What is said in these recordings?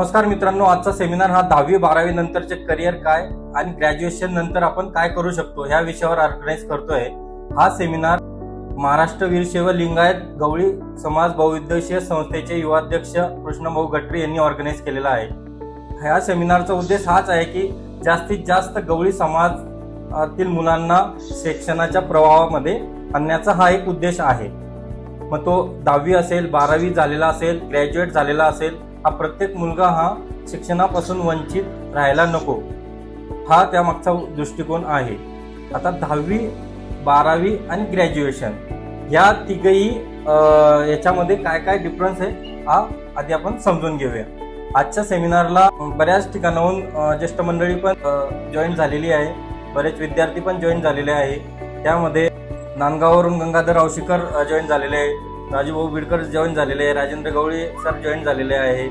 नमस्कार मित्रांनो आजचा सेमिनार हा दहावी बारावी नंतरचे करिअर काय आणि ग्रॅज्युएशन नंतर आपण काय करू शकतो ह्या विषयावर ऑर्गनाईज करतोय. हा सेमिनार महाराष्ट्र वीरशैव लिंगायत गवळी समाज बहुउद्देशीय संस्थेचे युवाध्यक्ष कृष्णभाऊ गटरी यांनी ऑर्गनाईज केलेला आहे. ह्या सेमिनारचा उद्देश हाच आहे की जास्तीत जास्त गवळी समाजातील मुलांना शिक्षणाच्या प्रवाहामध्ये आणण्याचा हा एक उद्देश आहे. मग तो दहावी असेल बारावी झालेला असेल ग्रॅज्युएट झालेला असेल हा प्रत्येक मुलगा हा शिक्षणापासून वंचित राहायला नको. हा त्यामागचा दृष्टिकोन आहे. आता दहावी बारावी आणि ग्रॅज्युएशन या तिघही याच्यामध्ये काय काय डिफरन्स आहे हा आधी आपण समजून घेऊया. आजच्या सेमिनारला बऱ्याच ठिकाणाहून ज्येष्ठ मंडळी पण जॉईन झालेली आहे. बरेच विद्यार्थी पण जॉईन झालेले आहे. त्यामध्ये नांदगाववरून गंगाधर औशीकर जॉईन झालेले आहे. राजूभाऊ बिडकर जॉईन झालेले आहे. राजेंद्र गवळी सर जॉईन झालेले आहे.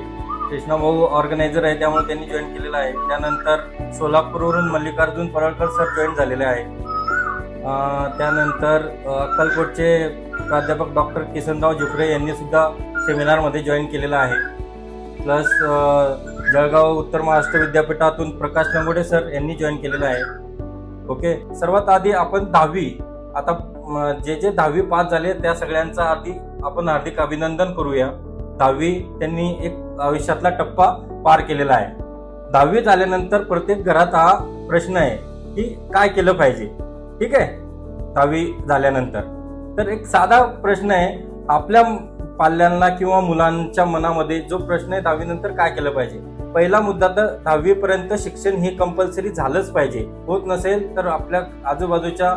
कृष्णाभाऊ ऑर्गनायझर आहे त्यामुळे त्यांनी जॉईन केलेलं आहे. त्यानंतर सोलापूरवरून मल्लिकार्जुन परळकर सर जॉईन झालेले आहे. त्यानंतर अक्कलकोटचे प्राध्यापक डॉक्टर किसनराव झुकरे यांनी सुद्धा सेमिनारमध्ये जॉईन केलेलं आहे. प्लस जळगाव उत्तर महाराष्ट्र विद्यापीठातून प्रकाश लंगोटे सर यांनी जॉईन केलेलं आहे. ओके सर्वात आधी आपण दहावी आता म, जे जे दहावी पास झाले त्या सगळ्यांचा आधी आपण हार्दिक अभिनंदन करूया. दहावी त्यांनी एक आयुष्यातला टप्पा पार केलेला आहे. दहावी झाल्यानंतर प्रत्येक घरात हा प्रश्न आहे की काय केलं पाहिजे? ठीक आहे? दहावी झाल्यानंतर. तर एक साधा प्रश्न आहे आपल्या पाल्यांना किंवा मुलांच्या मनामध्ये जो प्रश्न आहे दहावीनंतर काय केलं पाहिजे? पहिला मुद्दा तर दहावीपर्यंत शिक्षण हे कंपल्सरी झालंच पाहिजे. होत नसेल तर आपल्या आजूबाजूच्या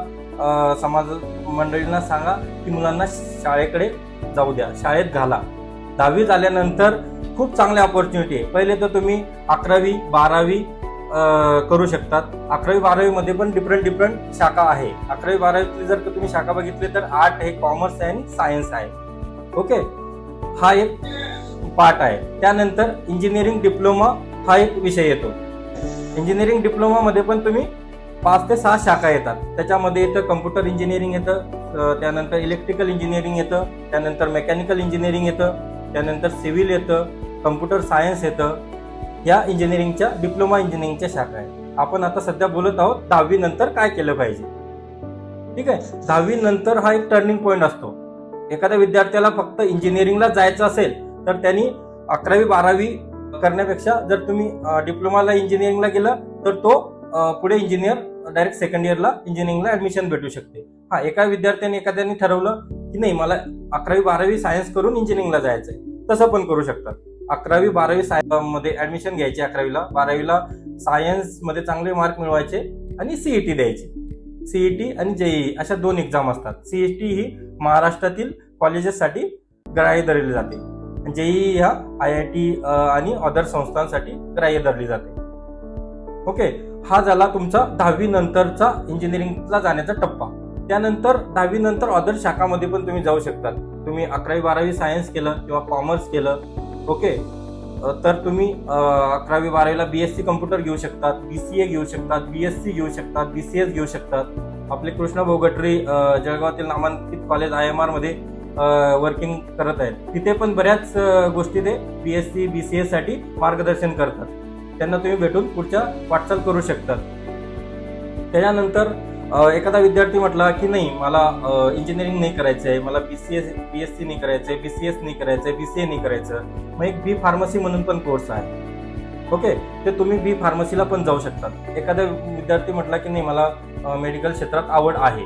समाज मंडळींना सांगा की मुलांना शाळेकडे जाऊ द्या शाळेत घाला. दहावी झाल्यानंतर खूप चांगली ऑपॉर्च्युनिटी आहे. पहिले तर तुम्ही अकरावी बारावी करू शकतात. अकरावी बारावीमध्ये पण डिफरंट डिफरंट शाखा आहे. अकरावी बारावीतली जर तुम्ही शाखा बघितली तर आर्ट आहे कॉमर्स आहे आणि सायन्स आहे. ओके हा एक पार्ट आहे. त्यानंतर इंजिनिअरिंग डिप्लोमा हा एक विषय येतो. इंजिनिअरिंग डिप्लोमामध्ये पण तुम्ही पाच ते सहा शाखा येतात. त्याच्यामध्ये येतं कम्प्युटर इंजिनिअरिंग येतं त्यानंतर इलेक्ट्रिकल इंजिनिअरिंग येतं त्यानंतर मेकॅनिकल इंजिनिअरिंग येतं त्यानंतर सिव्हिल येतं कम्प्युटर सायन्स येतं. या इंजिनिअरिंगच्या डिप्लोमा इंजिनिअरिंगच्या शाखा आहेत. आपण आता सध्या बोलत आहोत दहावी नंतर काय केलं पाहिजे. ठीक आहे? दहावी नंतर हा एक टर्निंग पॉईंट असतो. एखाद्या विद्यार्थ्याला फक्त इंजिनिअरिंगला जायचं असेल तर त्यांनी अकरावी बारावी करण्यापेक्षा जर तुम्ही डिप्लोमाला इंजिनिअरिंगला गेलं तर तो पुढे इंजिनियर डायरेक्ट सेकंड इयरला इंजिनिअरिंगला ऍडमिशन भेटू शकते. हा एका विद्यार्थ्याने एखाद्याने ठरवलं की नाही मला अकरावी बारावी सायन्स करून इंजिनिअरिंगला जायचंय. तसं पण करू शकतात. अकरावी बारावी सायन्समध्ये ऍडमिशन घ्यायची अकरावीला बारावीला सायन्समध्ये चांगले मार्क मिळवायचे आणि सीईटी द्यायची. सीईटी आणि जेईई अशा दोन एक्झाम असतात. सीईटी ही महाराष्ट्रातील कॉलेजेससाठी ग्राह्य धरली जाते. जेई ह्या आय आय टी आणि अदर संस्थांसाठी ग्राह्य धरली जाते. ओके हा झाला तुमचा दहावी नंतरचा इंजिनिअरिंगला जाण्याचा टप्पा. त्यानंतर दहावी नंतर अदर शाखामध्ये पण तुम्ही जाऊ शकतात. तुम्ही अकरावी बारावी सायन्स केलं किंवा कॉमर्स केलं ओके तर तुम्ही अकरावी बारावीला बी एस सी कम्प्युटर घेऊ शकतात बी सी ए घेऊ शकतात बी एस सी घेऊ शकतात बी सी एस घेऊ शकतात. आपले कृष्णा भोगटरी जळगावातील नामांकित कॉलेज आय एम आरमध्ये वर्किंग करत आहेत. तिथे पण बऱ्याच गोष्टी ते B S C B C एससाठी मार्गदर्शन करतात. त्यांना तुम्ही भेटून पुढच्या वाटचाल करू शकतात त्याच्यानंतर एखादा विद्यार्थी म्हटला की नाही मला इंजिनिअरिंग नाही करायचं आहे मला B C S B S C नाही करायचं आहे बी सी एस नाही करायचं आहे बी सी ए नाही करायचं मग एक बी फार्मसी म्हणून पण कोर्स आहे. ओके? ते तुम्ही बी फार्मसीला पण जाऊ शकतात एखादा विद्यार्थी म्हटला की नाही मला मेडिकल क्षेत्रात आवड आहे.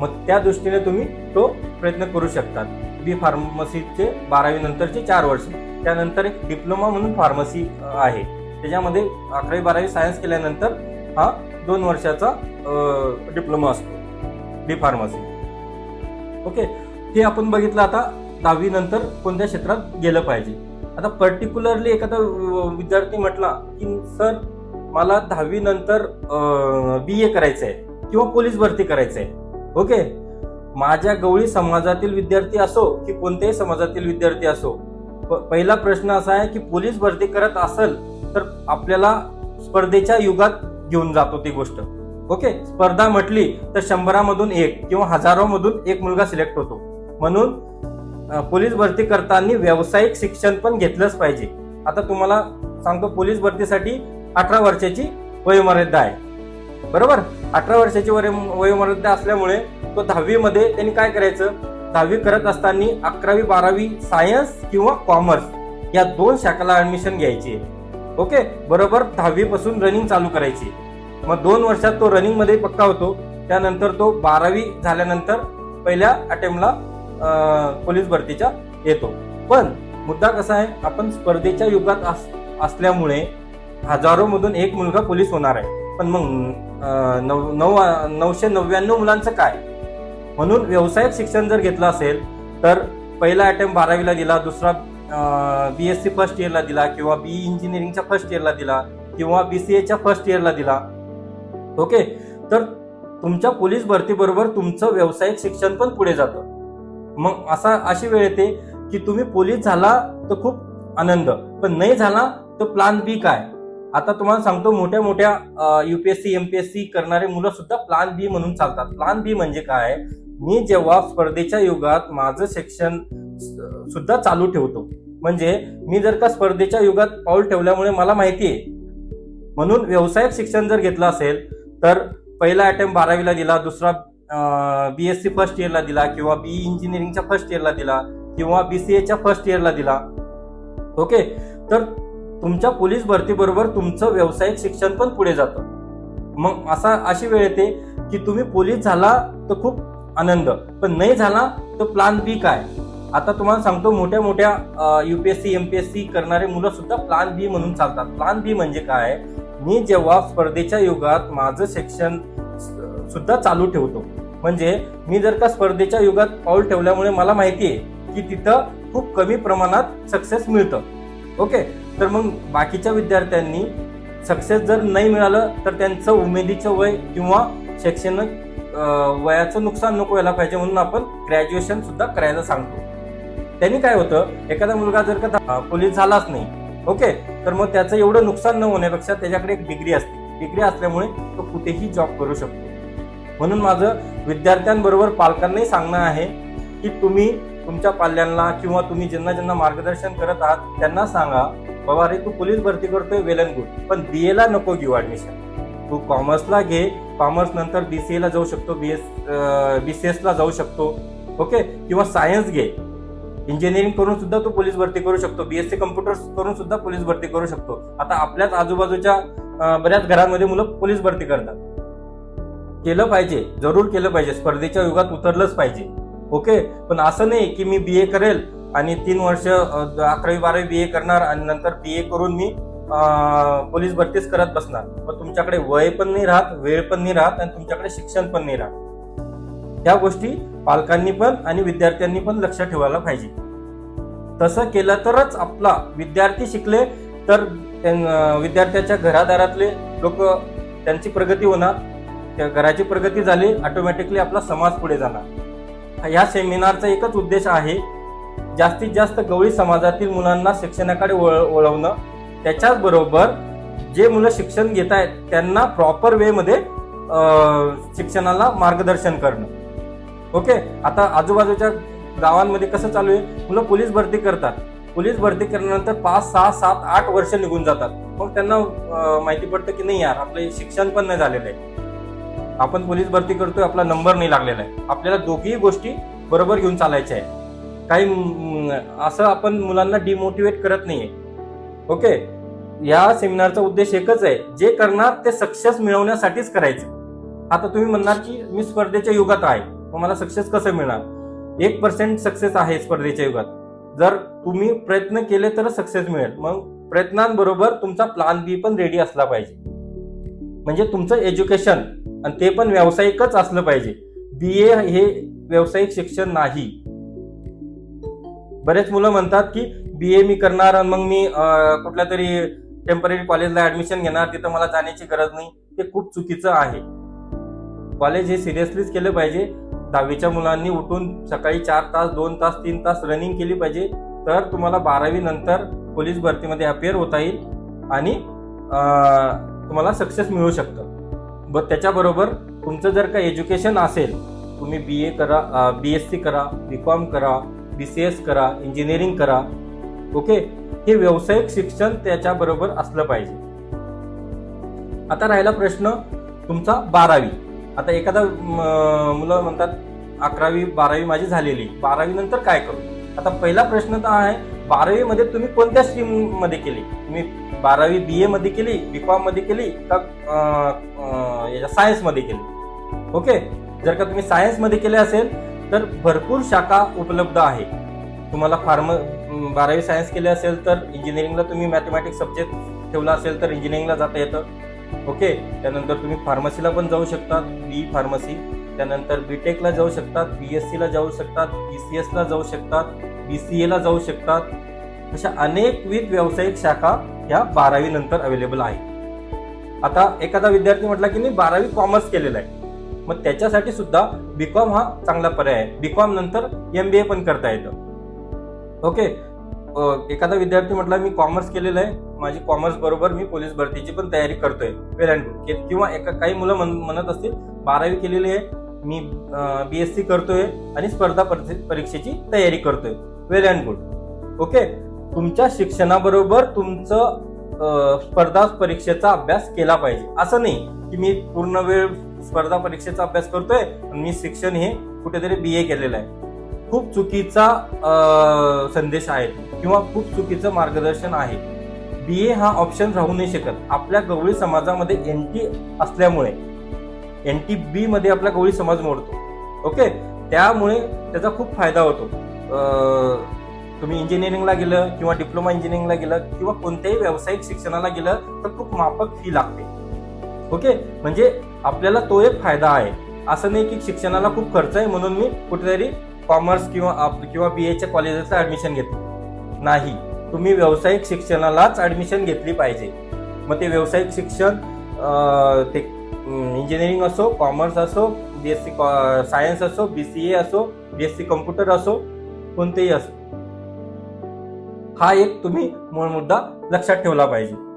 मग त्या दृष्टीने तुम्ही तो प्रयत्न करू शकतात बी फार्मसीचे बारावी नंतरचे चार वर्ष. त्यानंतर एक डिप्लोमा म्हणून फार्मसी आहे. त्याच्यामध्ये अकरावी बारावी सायन्स केल्यानंतर हा दोन वर्षाचा डिप्लोमा असतो. डी फार्मसी ओके हे आपण बघितलं आता दहावी नंतर कोणत्या क्षेत्रात गेलं पाहिजे. आता पर्टिक्युलरली एखादा विद्यार्थी म्हटला की सर मला दहावी नंतर बी ए करायचं आहे किंवा पोलीस भरती करायचं आहे ओके माझ्या गवळी समाजातील विद्यार्थी असो की कोणत्याही समाजातील विद्यार्थी असो प- पहिला प्रश्न असा आहे की पोलीस भरती करत असेल तर आपल्याला स्पर्धेच्या युगात घेऊन जातो ती गोष्ट. ओके? स्पर्धा म्हटली तर शंभरामधून एक किंवा हजारोमधून एक मुलगा सिलेक्ट होतो. म्हणून पोलीस भरती करताना व्यावसायिक शिक्षण पण घेतलंच पाहिजे. आता तुम्हाला सांगतो पोलीस भरतीसाठी अठरा वर्षाची वयोमर्यादा आहे. बरोबर? अठरा वर्षाची वयोमर्यादा असल्यामुळे तो दहावीमध्ये त्यांनी काय करायचं? दहावी करत असताना अकरावी बारावी सायन्स किंवा कॉमर्स या दोन शाखाला ऍडमिशन घ्यायची ओके? बरोबर दहावी पासून रनिंग चालू करायची. मग दोन वर्षात तो रनिंगमध्ये पक्का होतो. त्यानंतर तो बारावी झाल्यानंतर पहिल्या अटेम्पला पोलीस भरतीच्या येतो. पण मुद्दा कसा आहे? आपण स्पर्धेच्या युगात अस- असल्यामुळे हजारो मधून एक मुलगा पोलीस होणार आहे. पण मग नऊ नऊ- नऊशे नव्याण्णव मुलांचं काय? म्हणून व्यावसायिक शिक्षण जर घेतलं असेल तर पहिला अटेम्प्ट बारावीला दिला दुसरा बी एस सी फर्स्ट इयरला दिला किंवा बी इंजिनिअरिंगच्या फर्स्ट इयरला दिला किंवा बी सी एच्या फर्स्ट इयरला दिला. ओके तर तुमच्या पोलीस भरतीबरोबर तुमचं व्यावसायिक शिक्षण पण पुढे जातं. मग असा अशी वेळ येते की तुम्ही पोलीस झाला तर खूप आनंद पण नाही झाला तर प्लान बी काय? आता तुम्हाला सांगतो मोठ्या मोठ्या युपीएससी एमपीएससी करणारे मुलं सुद्धा प्लान बी म्हणून चालतात. प्लान बी म्हणजे काय? मी जेव्हा स्पर्धेच्या युगात माझं शिक्षण सुद्धा चालू ठेवतो. म्हणजे मी जर का स्पर्धेच्या युगात पाऊल ठेवल्यामुळे मला माहिती आहे. म्हणून व्यावसायिक शिक्षण जर घेतलं असेल तर पहिला अटेम्प्ट बारावीला दिला दुसरा बी एस सी फर्स्ट इयरला दिला किंवा बी इंजिनिअरिंगच्या फर्स्ट इयरला दिला किंवा बी सी एच्या फर्स्ट इयरला दिला. ओके तर तुमच्या पोलीस भरतीबरोबर तुमचं व्यावसायिक शिक्षण पण पुढे जातं. मग असा अशी वेळ येते की तुम्ही पोलीस झाला तर खूप आनंद पण नाही झाला तर प्लान बी काय? आता तुम्हाला सांगतो मोठ्या मोठ्या युपीएससी सी करणारे मुलं सुद्धा प्लान बी म्हणून चालतात. प्लान बी म्हणजे काय? मी जेव्हा स्पर्धेच्या युगात माझं शिक्षण सुद्धा चालू ठेवतो. म्हणजे मी जर का स्पर्धेच्या युगात पाऊल ठेवल्यामुळे मला माहिती आहे की तिथं खूप कमी प्रमाणात सक्सेस मिळतं. ओके तर मग बाकीच्या विद्यार्थ्यांनी सक्सेस जर नाही मिळालं तर त्यांचं उमेदीचं वय किंवा शैक्षणिक वयाचं नुकसान नको व्हायला पाहिजे म्हणून आपण ग्रॅज्युएशन सुद्धा करायला सांगतो. त्यांनी काय होतं एखादा मुलगा जर का पोलीस झालाच नाही ओके तर मग त्याचं एवढं नुकसान न होण्यापेक्षा त्याच्याकडे एक डिग्री असते. डिग्री असल्यामुळे तो कुठेही जॉब करू शकतो. म्हणून माझं विद्यार्थ्यांबरोबर पालकांनाही सांगणं आहे की तुम्ही तुमच्या पाल्यांना किंवा तुम्ही ज्यांना ज्यांना मार्गदर्शन करत आहात त्यांना सांगा बाबा अरे तू पोलीस भरती करतोय वेल अँड गुड पण बी एला नको घेऊ ऍडमिशन तू कॉमर्सला घे. कॉमर्स नंतर बी सी एला जाऊ शकतो बी एस बी सी एसला जाऊ शकतो ओके? किंवा सायन्स घे. इंजिनिअरिंग करून सुद्धा तू पोलीस भरती करू शकतो. बीएससी कम्प्युटर करून सुद्धा पोलीस भरती करू शकतो. आता आपल्याच आजूबाजूच्या बऱ्याच घरांमध्ये मुलं पोलीस भरती करतात. केलं पाहिजे. जरूर केलं पाहिजे. स्पर्धेच्या युगात उतरलंच पाहिजे. ओके? पण असं नाही की मी बी ए करेल आणि तीन वर्ष अकरावी बारावी बी ए करणार आणि नंतर बी ए करून मी पोलीस भरतीच करत बसणार. मग तुमच्याकडे वय पण नाही राहत वेळ पण नाही राहत आणि तुमच्याकडे शिक्षण पण नाही राहत. या गोष्टी पालकांनी पण आणि विद्यार्थ्यांनी पण लक्ष ठेवायला पाहिजे. तसं केलं तरच आपला विद्यार्थी शिकले तर त्यां- विद्यार्थ्याच्या घरादारातले लोक त्यांची प्रगती होणार त्या घराची प्रगती झाली ऑटोमॅटिकली आपला समाज पुढे जाणार. ह्या सेमिनारचा एकच उद्देश आहे जास्तीत जास्त गवळी समाजातील मुलांना शिक्षणाकडे वळ वळवणं. त्याच्याचबरोबर जे मुलं शिक्षण घेत आहेत त्यांना प्रॉपर वेमध्ये शिक्षणाला मार्गदर्शन करणं. ओके आता आजूबाजूच्या गावांमध्ये कसं चालू आहे? मुलं पोलीस भरती करतात. पोलीस भरती केल्यानंतर पाच सहा सात आठ वर्ष निघून जातात. मग त्यांना माहिती पडतं की नाही यार आपलं शिक्षण पण नाही झालेलं आहे. आपण पोलीस भरती करतोय आपला नंबर नाही लागलेला आहे. आपल्याला दोघीही गोष्टी बरोबर घेऊन चालायच्या आहे काही असं आपण मुलांना डिमोटिवेट करत नाहीये. ओके या सेमिनारचा उद्देश एकच आहे. जे करणार ते सक्सेस मिळवण्यासाठीच करायचं. आता तुम्ही म्हणणार की मी स्पर्धेच्या युगात आहे. मग मला सक्सेस कसं मिळणार? एक पर्सेंट सक्सेस आहे स्पर्धेच्या युगात. जर तुम्ही प्रयत्न केले तर सक्सेस मिळेल. मग प्रयत्नांबरोबर तुमचा प्लान बी पण रेडी असला पाहिजे. म्हणजे तुमचं एज्युकेशन आणि ते पण व्यावसायिकच असलं पाहिजे. बी ए हे व्यावसायिक शिक्षण नाही. बरेच मुलं म्हणतात की बी ए मी करणार आणि मग मी कुठल्या तरी टेंपररी कॉलेजला ऍडमिशन घेणार तिथं मला जाण्याची गरज नाही. ते खूप चुकीचं आहे. कॉलेज हे सिरियसलीच केलं पाहिजे. दहावीच्या मुलांनी उठून सकाळी चार तास दोन तास तीन तास रनिंग केली पाहिजे तर तुम्हाला बारावी नंतर पोलीस भरतीमध्ये अपेअर होता येईल आणि तुम्हाला सक्सेस मिळू शकतं. ब त्याच्याबरोबर तुमचं जर का एज्युकेशन असेल तुम्ही बी ए करा बी एस सी करा बी कॉम करा बी सी एस करा इंजिनिअरिंग करा ओके हे व्यावसायिक शिक्षण त्याच्याबरोबर असलं पाहिजे. आता राहिला प्रश्न तुमचा बारावी. आता एखादा म, मुलं म्हणतात अकरावी बारावी माझी झालेली. बारावी नंतर काय करू? आता पहिला प्रश्न तर आहे बारावी मध्ये तुम्ही कोणत्या स्ट्रीममध्ये केली? तुम्ही बारावी बी ए मध्ये केली बी कॉममध्ये केली का सायन्समध्ये केली? ओके? जर का तुम्ही सायन्समध्ये केले असेल तर भरपूर शाखा उपलब्ध आहे. तुम्हाला फार्म बारावी सायन्स केले असेल तर इंजिनिअरिंगला तुम्ही मॅथमॅटिक्स सब्जेक्ट ठेवला असेल तर इंजिनिअरिंगला जाता येतं. ओके? त्यानंतर तुम्ही फार्मसीला पण जाऊ शकतात बी फार्मसी. त्यानंतर बी टेकला जाऊ शकतात बी एस सीला जाऊ शकतात बी सी एसला जाऊ शकतात बी सी एला जाऊ शकतात. अशा अनेकविध व्यावसायिक शाखा ह्या बारावी नंतर अवेलेबल आहेत. आता एखादा विद्यार्थी म्हटला की मी बारावी कॉमर्स केलेला आहे. मग त्याच्यासाठी सुद्धा बीकॉम हा चांगला पर्याय आहे. बीकॉम नंतर एम बी ए पण करता येतं. ओके? एखादा विद्यार्थी म्हटला मी कॉमर्स केलेलं आहे. माझी कॉमर्स बरोबर मी पोलीस भरतीची पण तयारी करतोय. वेल अँड गुड किंवा एका काही मुलं म्हणत असतील बारावी केलेली आहे. मी बी एस सी करतोय आणि स्पर्धा परीक्षेची तयारी करतोय. वेल अँड गुड ओके तुमच्या शिक्षणाबरोबर तुमचं स्पर्धा परीक्षेचा अभ्यास केला पाहिजे. असं नाही की मी पूर्ण वेळ स्पर्धा परीक्षेचा अभ्यास करतोय मी शिक्षण हे कुठेतरी बी ए केलेलं आहे. खूप चुकीचा संदेश आहे किंवा खूप चुकीचं मार्गदर्शन आहे. बी ए हा ऑप्शन राहू नाही शकत. आपल्या गवळी समाजामध्ये एन टी असल्यामुळे एन टी बी मध्ये आपला गवळी समाज मोडतो. ओके त्यामुळे त्याचा खूप फायदा होतो. तुम्ही इंजिनिअरिंगला गेलं किंवा डिप्लोमा इंजिनिअरिंगला गेलं किंवा कोणत्याही व्यावसायिक शिक्षणाला गेलं तर खूप माफक फी लागते. ओके म्हणजे आपल्याला तो एक फायदा आहे. असं नाही की शिक्षणाला खूप खर्च आहे म्हणून मी कुठेतरी कॉमर्स किंवा आप- किंवा बी एच्या कॉलेजेसला ऍडमिशन घेतलं. नाही तुम्ही व्यावसायिक शिक्षणालाच ऍडमिशन घेतली पाहिजे. मग ते व्यावसायिक शिक्षण ते इंजिनिअरिंग असो कॉमर्स असो बी एस सी कॉ सायन्स असो बी सी ए असो बी एस सी कम्प्युटर असो कोणतेही असो. हा एक तुम्ही मूळ मुद्दा लक्षात ठेवला पाहिजे.